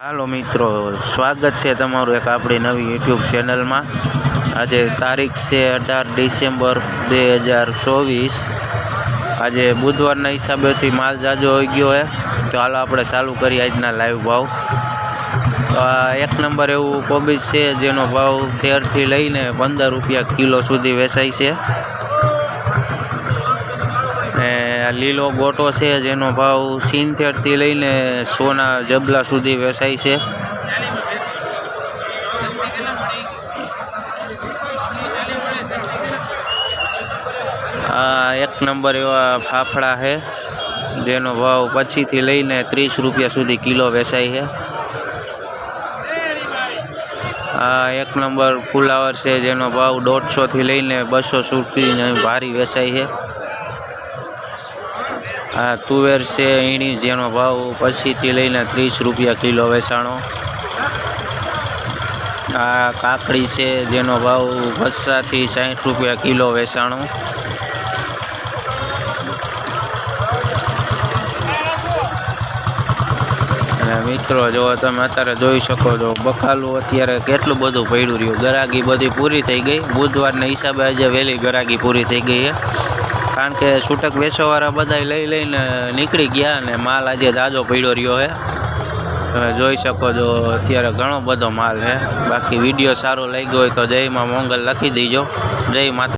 હાલો મિત્રો, સ્વાગત છે તમારું એક આપણી નવી યુટ્યુબ ચેનલમાં. આજે તારીખ છે અઢાર ડિસેમ્બર બે હજાર ચોવીસ. આજે બુધવારના હિસાબેથી માલ જાજો હોઈ ગયો છે તો હાલો આપણે ચાલુ કરીએ આજના લાઈવ ભાવ. તો આ એક નંબર એવું કોબીજ છે જેનો ભાવ તેરથી લઈને પંદર રૂપિયા કિલો સુધી વેચાય છે. આ લીલો ગોટો છે, જેનો ભાવ સિત્તેરથી લઈને સોના જબલા સુધી વેચાય છે. આ એક નંબર એવા ફાફડા છે, જેનો ભાવ પછીથી લઈને ત્રીસ રૂપિયા સુધી કિલો વેચાય છે. આ એક નંબર ફુલાવર છે, જેનો ભાવ દોઢસોથી લઈને બસો સુધી ભારી વેચાય છે. આ તુવેર છે એની જેનો ભાવ પછીથી લઈને ત્રીસ રૂપિયા કિલો વેચાણો. આ કાકડી છે, જેનો ભાવ પચાસથી સાઠ રૂપિયા કિલો વેચાણો. મિત્રો, જો તમે અત્યારે જોઈ શકો છો, બકાલું અત્યારે કેટલું બધું પડ્યું રહ્યું. ગરાગી બધી પૂરી થઈ ગઈ. બુધવારના હિસાબે આજે વહેલી ગરાગી પૂરી થઈ ગઈ છે. કારણ કે છૂટક વેચવાવાળા બધા લઈ લઈને નીકળી ગયા અને માલ આજે જાજો પડ્યો રહ્યો છે. તમે જોઈ શકો છો, અત્યારે ઘણો બધો માલ છે. બાકી વીડિયો સારો લાગ્યો હોય તો જયમાં મોંગલ લખી દેજો. જય માતા